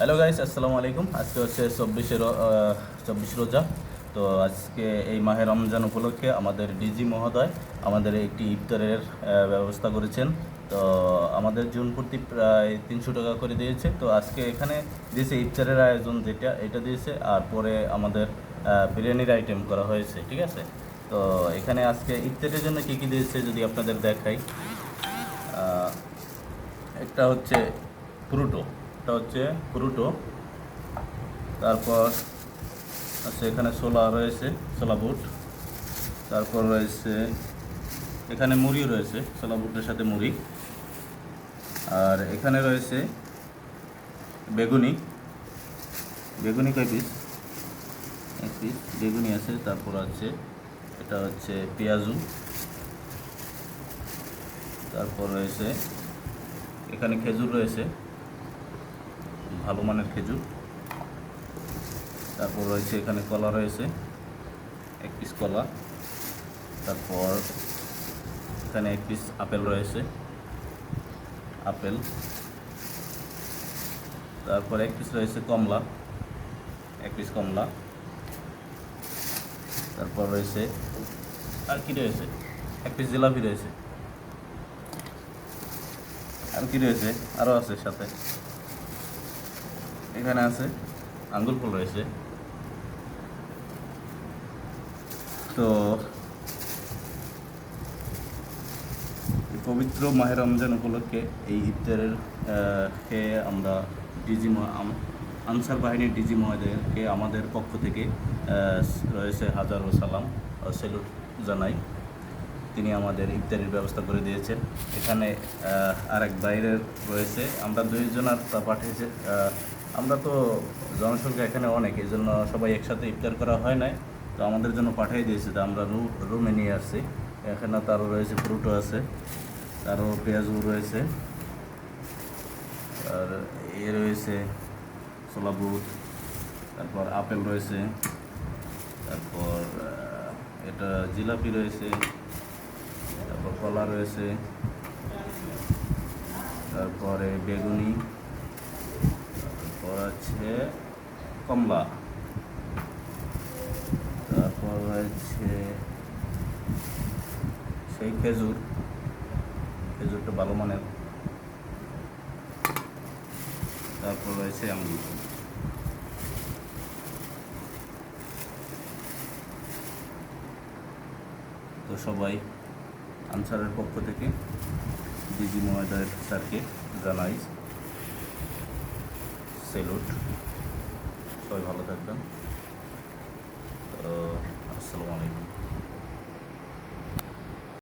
Hello guys আসসালামু আলাইকুম। আজকে হচ্ছে চব্বিশে চব্বিশ রোজা। তো আজকে এই মাহে রমজান উপলক্ষে আমাদের ডিজি মহোদয় আমাদের একটি ইফতারের ব্যবস্থা করেছেন। তো আমাদের জুন প্রতি প্রায় তিনশো টাকা করে দিয়েছে। তো আজকে এখানে দিয়েছে ইফতারের আয়োজন যেটা, এটা দিয়েছে। আর পরে আমাদের বিরিয়ানির আইটেম করা হয়েছে, ঠিক আছে? তো এখানে আজকে ইফতারের জন্য কী কী দিয়েছে যদি আপনাদের দেখাই? একটা হচ্ছে ফ্রুটো এটা হচ্ছে ফ্রুটো তারপর আছে এখানে সোলা রয়েছে সোলা বুট। তারপর রয়েছে, এখানে মুড়ি রয়েছে সোলা বুটের সাথে মুড়ি। আর এখানে রয়েছে বেগুনি। বেগুনি কয় পিস এক পিস বেগুনি আছে, তারপর আছে, এটা হচ্ছে পেঁয়াজু। তারপর রয়েছে, এখানে খেজুর রয়েছে। ভালো মানের খেজুর। তারপর রয়েছে এখানে কলা রয়েছে, এক পিস কলা। তারপর এখানে এক পিস আপেল রয়েছে, আপেল। তারপর এক পিস রয়েছে কমলা, এক পিস কমলা। তারপর রয়েছে, আর কি রয়েছে? এক পিস জিলাপি রয়েছে। আর কি রয়েছে? আরও আছে সাথে। এখানে আছে। আঙ্গুল ফল রয়েছে। তো পবিত্র মাহের রমজান উপলক্ষে এই ইফতারের কে আমরা ডিজি আনসার বাহিনীর ডিজি মহোদয়কে আমাদের পক্ষ থেকে রয়েছে হাজারো সালাম সেলুট জানাই। তিনি আমাদের ইফতারির ব্যবস্থা করে দিয়েছেন। এখানে আরেক বাইরের রয়েছে। আমরা দুইজনার তা পাঠিয়েছে। আমরা তো জনসংখ্যা এখানে অনেক এই জন্য সবাই একসাথে ইফতার করা হয় নাই। তো আমাদের জন্য পাঠিয়ে দিয়েছে। তো আমরা রু, রুমে নিয়ে আসছি। এখানে তারও রয়েছে, ফ্রুটও আছে, তারও পেঁয়াজও রয়েছে। আর এ রয়েছে ছোলা বুট তারপর আপেল রয়েছে, তারপর এটা জিলাপি রয়েছে তারপর কলা রয়েছে। তারপরে বেগুনি। তারপর আছে কমলা। তারপর রয়েছে সেই খেজুর। খেজুরটা ভালো মানের। তারপর রয়েছে আঙ্গুর। তো সবাই আনসারের পক্ষ থেকে ডিজি মহোদয় স্যারকে জানাই সেলুট। সবাই ভালো থাকবেন। আসসালামু আলাইকুম।